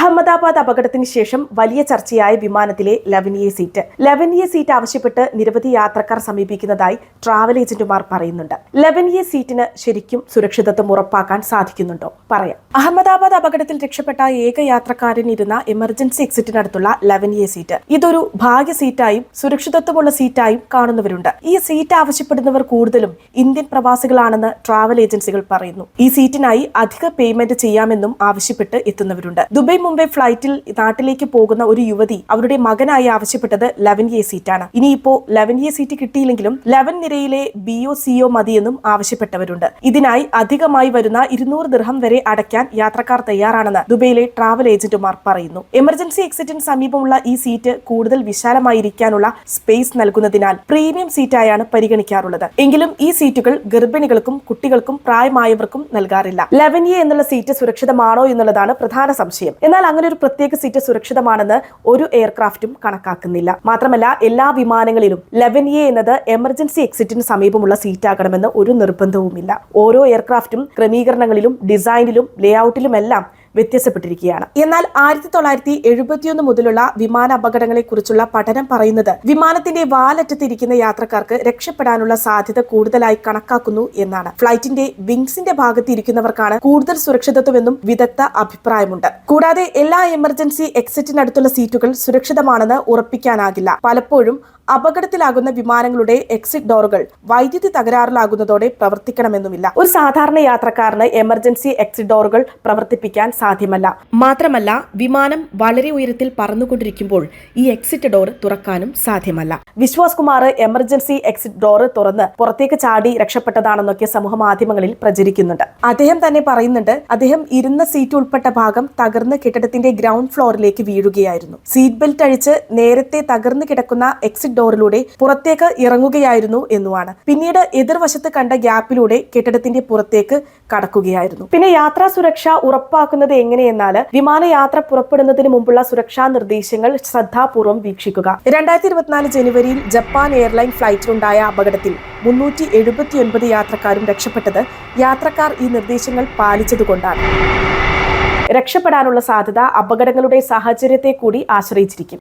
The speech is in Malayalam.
അഹമ്മദാബാദ് അപകടത്തിന് ശേഷം വലിയ ചർച്ചയായ വിമാനത്തിലെ ലവനിയ സീറ്റ്. ലവനിയ സീറ്റ് ആവശ്യപ്പെട്ട് നിരവധി യാത്രക്കാർ സമീപിക്കുന്നതായി ട്രാവൽ ഏജന്റുമാർ പറയുന്നുണ്ട്. ലവനിയ സീറ്റിന് ശരിക്കും സുരക്ഷിതത്വം ഉറപ്പാക്കാൻ സാധിക്കുന്നുണ്ടോ? പറയാം. അഹമ്മദാബാദ് അപകടത്തിൽ രക്ഷപ്പെട്ട ഏക യാത്രക്കാരൻ ഇരുന്ന എമർജൻസി എക്സിറ്റിനടുത്തുള്ള ലവനിയ സീറ്റ്. ഇതൊരു ഭാഗ്യ സീറ്റായും സുരക്ഷിതത്വമുള്ള സീറ്റായും കാണുന്നവരുണ്ട്. ഈ സീറ്റ് ആവശ്യപ്പെടുന്നവർ കൂടുതലും ഇന്ത്യൻ പ്രവാസികളാണെന്ന് ട്രാവൽ ഏജൻസികൾ പറയുന്നു. ഈ സീറ്റിനായി അധിക പേയ്മെന്റ് ചെയ്യാമെന്നും ആവശ്യപ്പെട്ട് എത്തുന്നവരുണ്ട്. ദുബൈ മുംബൈ ഫ്ലൈറ്റിൽ നാട്ടിലേക്ക് പോകുന്ന ഒരു യുവതി അവരുടെ മകനായി ആവശ്യപ്പെട്ടത് ലെവൻ എ സീറ്റാണ്. ഇനിയിപ്പോ ലെവൻ എ സീറ്റ് കിട്ടിയില്ലെങ്കിലും ലെവൻ നിരയിലെ ബി ഒ സിഒ മതിയെന്നും ആവശ്യപ്പെട്ടവരുണ്ട്. ഇതിനായി അധികമായി വരുന്ന ഇരുന്നൂറ് ദിർഹം വരെ അടയ്ക്കാൻ യാത്രക്കാർ തയ്യാറാണെന്ന് ദുബൈയിലെ ട്രാവൽ ഏജന്റുമാർ പറയുന്നു. എമർജൻസി എക്സിറ്റിന് സമീപമുള്ള ഈ സീറ്റ് കൂടുതൽ വിശാലമായിരിക്കാനുള്ള സ്പേസ് നൽകുന്നതിനാൽ പ്രീമിയം സീറ്റായാണ് പരിഗണിക്കാറുള്ളത്. എങ്കിലും ഈ സീറ്റുകൾ ഗർഭിണികൾക്കും കുട്ടികൾക്കും പ്രായമായവർക്കും നൽകാറില്ല. ലെവൻ എ എന്നുള്ള സീറ്റ് സുരക്ഷിതമാണോ എന്നുള്ളതാണ് പ്രധാന സംശയം. എന്നാൽ അങ്ങനെ ഒരു പ്രത്യേക സീറ്റ് സുരക്ഷിതമാണെന്ന് ഒരു എയർക്രാഫ്റ്റും കണക്കാക്കുന്നില്ല. മാത്രമല്ല എല്ലാ വിമാനങ്ങളിലും ലെവൻ എ എന്നത് എമർജൻസി എക്സിറ്റിന് സമീപമുള്ള സീറ്റാകണമെന്ന് ഒരു നിർബന്ധവുമില്ല. ഓരോ എയർക്രാഫ്റ്റും ക്രമീകരണങ്ങളിലും ഡിസൈനിലും ലേഔട്ടിലുമെല്ലാം വ്യത്യാസപ്പെട്ടിരിക്കുകയാണ്. എന്നാൽ ആയിരത്തി തൊള്ളായിരത്തി എഴുപത്തിയൊന്ന് മുതലുള്ള വിമാന അപകടങ്ങളെ കുറിച്ചുള്ള പഠനം പറയുന്നത് വിമാനത്തിന്റെ വാലറ്റത്തിരിക്കുന്ന യാത്രക്കാർക്ക് രക്ഷപ്പെടാനുള്ള സാധ്യത കൂടുതലായി കണക്കാക്കുന്നു എന്നാണ്. ഫ്ലൈറ്റിന്റെ വിങ്സിന്റെ ഭാഗത്ത് ഇരിക്കുന്നവർക്കാണ് കൂടുതൽ സുരക്ഷിതത്വമെന്നും വിദഗ്ധ അഭിപ്രായമുണ്ട്. കൂടാതെ എല്ലാ എമർജൻസി എക്സിറ്റിനടുത്തുള്ള സീറ്റുകൾ സുരക്ഷിതമാണെന്ന് ഉറപ്പിക്കാനാകില്ല. പലപ്പോഴും അപകടത്തിലാകുന്ന വിമാനങ്ങളുടെ എക്സിറ്റ് ഡോറുകൾ വൈദ്യുതി തകരാറിലാകുന്നതോടെ പ്രവർത്തിക്കണമെന്നുമില്ല. ഒരു സാധാരണ യാത്രക്കാരന് എമർജൻസി എക്സിറ്റ് ഡോറുകൾ പ്രവർത്തിപ്പിക്കാൻ സാധ്യമല്ല. മാത്രമല്ല വിമാനം വളരെ ഉയരത്തിൽ പറന്നുകൊണ്ടിരിക്കുമ്പോൾ ഈ എക്സിറ്റ് ഡോർ തുറക്കാനും സാധ്യമല്ല. Vishwas Kumar emergency exit door തുറന്ന് പുറത്തേക്ക് ചാടി രക്ഷപ്പെട്ടതാണെന്നൊക്കെ സമൂഹ മാധ്യമങ്ങളിൽ പ്രചരിക്കുന്നുണ്ട്. അദ്ദേഹം തന്നെ പറയുന്നുണ്ട് അദ്ദേഹം ഇരുന്ന സീറ്റ് ഉൾപ്പെട്ട ഭാഗം തകർന്ന് കെട്ടിടത്തിന്റെ ഗ്രൗണ്ട് ഫ്ലോറിലേക്ക് വീഴുകയായിരുന്നു. സീറ്റ് ബെൽറ്റ് അഴിച്ച് നേരത്തെ തകർന്നു കിടക്കുന്ന എക്സിറ്റ് ഡോറിലൂടെ പുറത്തേക്ക് ഇറങ്ങുകയായിരുന്നു എന്നുമാണ്. പിന്നീട് എതിർവശത്ത് കണ്ട ഗ്യാപ്പിലൂടെ കെട്ടിടത്തിന്റെ പുറത്തേക്ക് കടക്കുകയായിരുന്നു. പിന്നെ യാത്രാ സുരക്ഷ ഉറപ്പാക്കുന്നത് എങ്ങനെയെന്നാൽ വിമാനയാത്ര പുറപ്പെടുന്നതിന് മുമ്പുള്ള സുരക്ഷാ നിർദ്ദേശങ്ങൾ ശ്രദ്ധാപൂർവം വീക്ഷിക്കുക. രണ്ടായിരത്തി ഇരുപത്തിനാല് ജനുവരിയിൽ ജപ്പാൻ എയർലൈൻ ഫ്ലൈറ്റിലുണ്ടായ അപകടത്തിൽ മുന്നൂറ്റി എഴുപത്തിയൊൻപത് യാത്രക്കാരും രക്ഷപ്പെട്ടത് യാത്രക്കാർ ഈ നിർദ്ദേശങ്ങൾ പാലിച്ചതുകൊണ്ടാണ്. രക്ഷപ്പെടാനുള്ള സാധ്യത അപകടങ്ങളുടെ സാഹചര്യത്തെ കൂടി ആശ്രയിച്ചിരിക്കും.